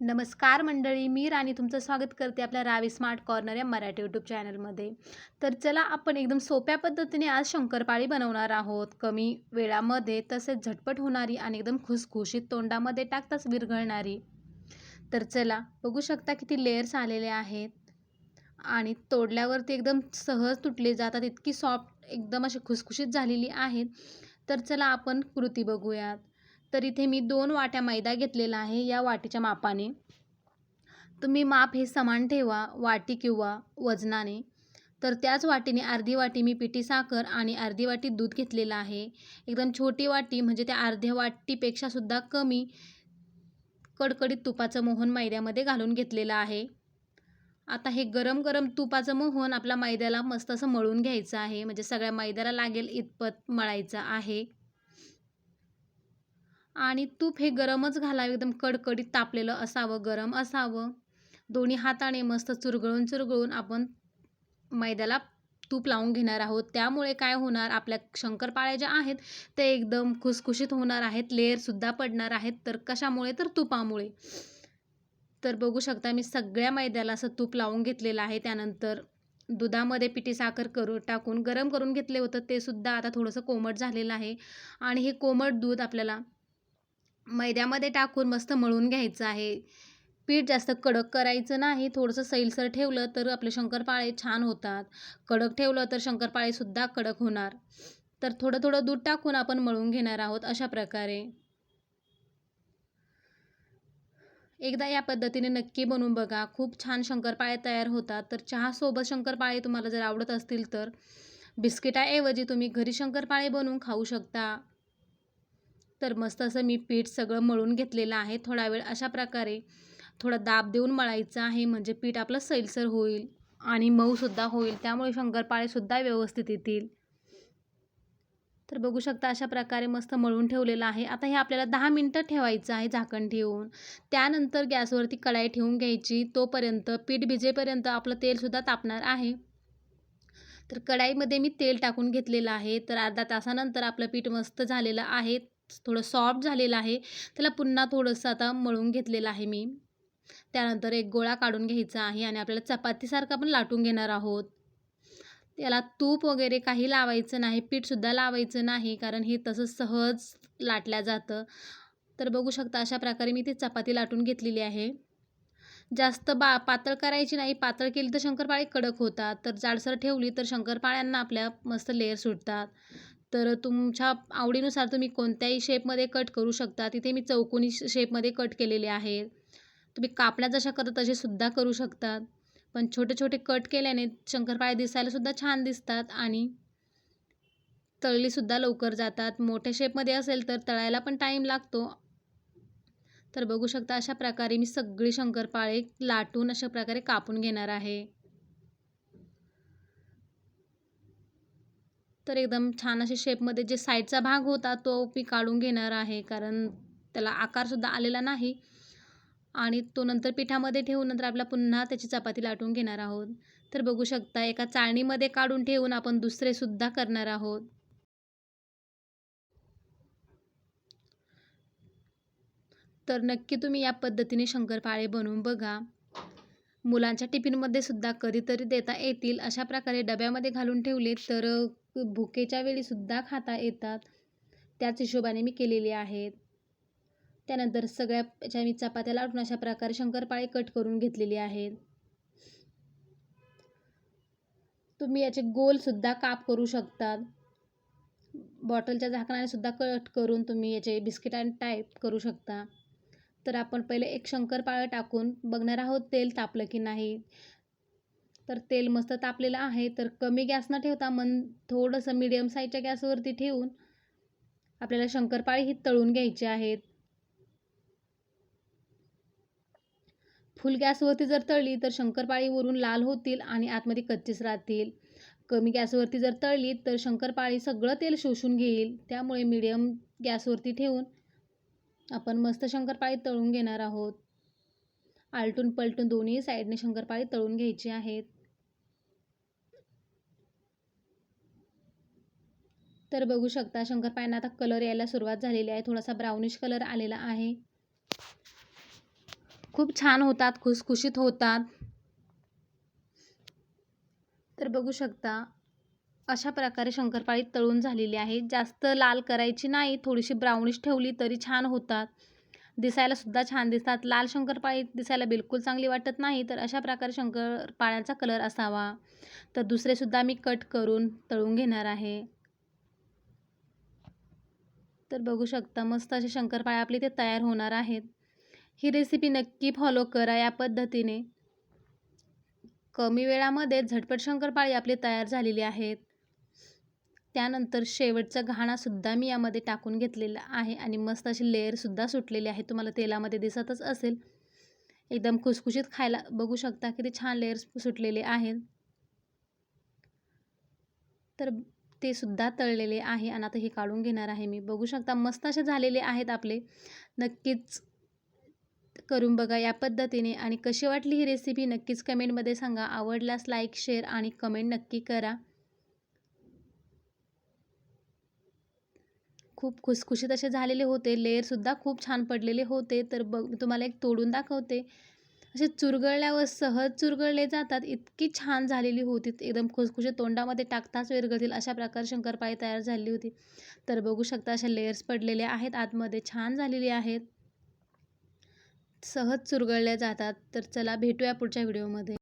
नमस्कार मंडळी मी राणी तुमचं स्वागत करते आपल्या रावी स्मार्ट कॉर्नर या मराठी यूट्यूब चॅनलमध्ये तर चला आपण एकदम सोप्या पद्धतीने आज शंकरपाळी बनवणार आहोत. कमी वेळामध्ये तसेच झटपट होणारी आणि एकदम खुसखुशीत तोंडामध्ये टाकताच विरघळणारी. तर चला बघू शकता किती लेयर्स आलेले आहेत. आणि तोडल्यावरती एकदम सहज तुटले जातात इतकी सॉफ्ट एकदम अशी खुसखुशीत झालेली आहेत. तर चला आपण कृती बघूयात. तर इथे मी दोन वाट्या मैदा घेतलेला आहे या वाटीच्या मापाने. तुम्ही माप हे समान ठेवा वाटी किंवा वजनाने. तर त्याच वाटीने अर्धी वाटी मी पिठी साखर आणि अर्धी वाटी दूध घेतलेलं आहे. एकदम छोटी वाटी म्हणजे त्या अर्ध्या वाटीपेक्षा सुद्धा कमी कडकडीत तुपाचं मोहन मैद्यामध्ये घालून घेतलेलं आहे. आता हे गरम गरम तुपाचं मोहन आपल्या मैद्याला मस्त असं मळून घ्यायचं आहे. म्हणजे सगळ्या मैद्याला लागेल इतपत मळायचं आहे. आणि तूप हे गरमच घालावे एकदम कडकडीत तापलेलं असावं गरम असावं. दोन्ही हाताने मस्त चुरगळून चुरगळून आपण मैद्याला तूप लावून घेणार आहोत. त्यामुळे काय होणार आपल्या शंकरपाळ्या ज्या आहेत ते एकदम खुसखुशीत होणार आहेत लेअरसुद्धा पडणार आहेत. तर कशामुळे? तर तुपामुळे. तर बघू शकता मी सगळ्या मैद्याला असं तूप लावून घेतलेलं आहे. त्यानंतर दुधामध्ये पिठी साखर करू टाकून गरम करून घेतले होतं ते सुद्धा आता थोडंसं कोमट झालेलं आहे. आणि हे कोमट दूध आपल्याला मैद्यामध्ये टाकून मस्त मळून घ्यायचं आहे. पीठ जास्त कडक करायचं नाही. थोडंसं सैलसर ठेवलं तर आपले शंकरपाळे छान होतात. कडक ठेवलं तर शंकरपाळेसुद्धा कडक होणार. तर थोडं थोडं दूध टाकून आपण मळून घेणार आहोत अशा प्रकारे. एकदा या पद्धतीने नक्की बनवून बघा. खूप छान शंकरपाळे तयार होतात. तर चहासोबत शंकरपाळे तुम्हाला जर आवडत असतील तर बिस्किटाऐवजी तुम्ही घरी शंकरपाळे बनवून खाऊ शकता. तर मस्त असं मी पीठ सगळं मळून घेतलेलं आहे थोडा वेळ. अशा प्रकारे थोडा दाब देऊन मळायचं आहे म्हणजे पीठ आपलं सैलसर होईल आणि मऊसुद्धा होईल त्यामुळे शंकरपाळेसुद्धा व्यवस्थित येतील. तर बघू शकता अशा प्रकारे मस्त मळून ठेवलेलं आहे. आता हे आपल्याला दहा मिनटं ठेवायचं आहे झाकण ठेवून. त्यानंतर गॅसवरती कढाई ठेवून घ्यायची तोपर्यंत पीठ भिजेपर्यंत आपलं तेलसुद्धा तापणार आहे. तर कढाईमध्ये मी तेल टाकून घेतलेलं आहे. तर अर्धा तासानंतर आपलं पीठ मस्त झालेलं आहे. थोडं सॉफ्ट झालेलं आहे. त्याला पुन्हा थोडंसं आता मळून घेतलेलं आहे मी. त्यानंतर एक गोळा काढून घ्यायचा आहे आणि आपल्याला चपातीसारखं आपण लाटून घेणार आहोत. त्याला तूप वगैरे काही लावायचं नाही पीठसुद्धा लावायचं नाही कारण हे तसं सहज लाटल्या जातं. तर बघू शकता अशा प्रकारे मी ती चपाती लाटून घेतलेली आहे. जास्त बा पातळ करायची नाही पातळ केली तर शंकरपाळी कडक होतात. तर जाडसर ठेवली तर शंकरपाळ्यांना आपल्या मस्त लेअर सुटतात. तर तुमच्या आवडीनुसार तुम्ही कोणत्याही शेपमध्ये कट करू शकता. तिथे मी चौकोनी शेपमध्ये कट केलेले आहे तुम्ही कापण्या जशा करता तसे सुद्धा करू शकतात पण छोटे छोटे कट केल्याने शंकरपाळे दिसायलासुद्धा छान दिसतात आणि तळलीसुद्धा लवकर जातात. मोठ्या शेपमध्ये असेल तर तळायला पण टाईम लागतो. तर बघू शकता अशा प्रकारे मी सगळी शंकरपाळे लाटून अशा प्रकारे कापून घेणार आहे. तर एकदम छान असे शेपमध्ये जे साईडचा भाग होता तो मी काढून घेणार आहे. कारण त्याला आकारसुद्धा आलेला नाही. आणि तो नंतर पिठामध्ये ठेवून नंतर आपला पुन्हा त्याची चपाती लाटून घेणार आहोत. तर बघू शकता एका चाळणीमध्ये काढून ठेवून आपण दुसरेसुद्धा करणार आहोत. तर नक्की तुम्ही या पद्धतीने शंकरपाळे बनवून बघा. मुलांच्या टिफिनमध्ये सुद्धा कधीतरी देता येतील. अशा प्रकारे डब्यामध्ये घालून ठेवले तर भुकेच्या वेळीसुद्धा खाता येतात. त्याच हिशोबाने मी केलेले आहेत. त्यानंतर सगळ्या याच्या मी चपात्या लाटून अशा प्रकारे शंकरपाळे कट करून घेतलेली आहेत. तुम्ही याचे गोलसुद्धा काप करू शकतात. बॉटलच्या झाकणाने सुद्धा कट करून तुम्ही याचे बिस्किटां टाईप करू शकता. तर आपण पहिले एक शंकरपाळं टाकून बघणार आहोत तेल तापलं की नाही. तर तेल मस्त तापलेलं आहे. तर कमी गॅस न ठेवता मन थोडंसं मीडियम साईजच्या गॅसवरती ठेवून आपल्याला शंकरपाळी ही तळून घ्यायची आहेत. फुल गॅसवरती जर तळली तर शंकरपाळी वरून लाल होतील आणि आतमध्ये कच्चीच राहतील. कमी गॅसवरती जर तळली तर शंकरपाळी सगळं तेल शोषून घेईल. त्यामुळे मीडियम गॅसवरती ठेवून आपण मस्त शंकरपाळी तळून घेणार आहोत. आलटून पलटून दोन्ही साईडने शंकरपाळी तळून घ्यायची आहेत. तर बघू शकता शंकरपाळ्यांना आता कलर यायला सुरुवात झालेली आहे. थोडासा ब्राउनिश कलर आलेला आहे. खूप छान होतात खुसखुशीत होतात. तर बघू शकता अशा प्रकारे शंकरपाळी तळून झालेली आहे. जास्त लाल करायची नाही थोडीशी ब्राउनिश ठेवली तरी छान होतात. दिसायला सुद्धा छान दिसतात. लाल शंकरपाळी दिसायला बिलकुल चांगली वाटत नाही तर अशा प्रकारे शंकरपाळ्याचा कलर असावा. तर दुसरेसुद्धा मी कट करून तळून घेणार आहे. तर बघू शकता मस्त असे शंकरपाळे आपले ते तयार होणार आहेत. ही रेसिपी नक्की फॉलो करा या पद्धतीने. कमी वेळामध्ये झटपट शंकरपाळी आपली तयार झालेली आहेत. त्यानंतर शेवटचा घाणासुद्धा मी यामध्ये टाकून घेतलेला आहे आणि मस्त अशी लेअरसुद्धा सुटलेली आहे. तुम्हाला तेलामध्ये दिसतच असेल. एकदम खुसखुशीत खायला बघू शकता किती छान लेअर्स सुटलेले आहेत. तर ते सुद्धा तळलेले आहे आणि आता हे काढून घेणार आहे मी. बघू शकता मस्त असे झालेले आहेत आपले. नक्कीच करून बघा या पद्धतीने आणि कशी वाटली ही रेसिपी नक्कीच कमेंटमध्ये सांगा. आवडल्यास लाईक शेअर आणि कमेंट नक्की करा. खूप खुसखुशीत असे झालेले होते. लेअरसुद्धा खूप छान पडलेले होते. तर बघ तुम्हाला एक तोडून दाखवते. असे चुरगळल्यावर सहज चुरगळले जातात. इतकी छान झालेली होती. एकदम खुसखुशीत तोंडामध्ये टाकताच विरघळतील अशा प्रकारे शंकरपाळी तयार झाली होती. तर बघू शकता अशा लेयर्स पडलेल्या आहेत. आतमध्ये छान झालेली आहेत. सहज चुरगळल्या जातात. तर चला भेटूया पुढच्या व्हिडिओमध्ये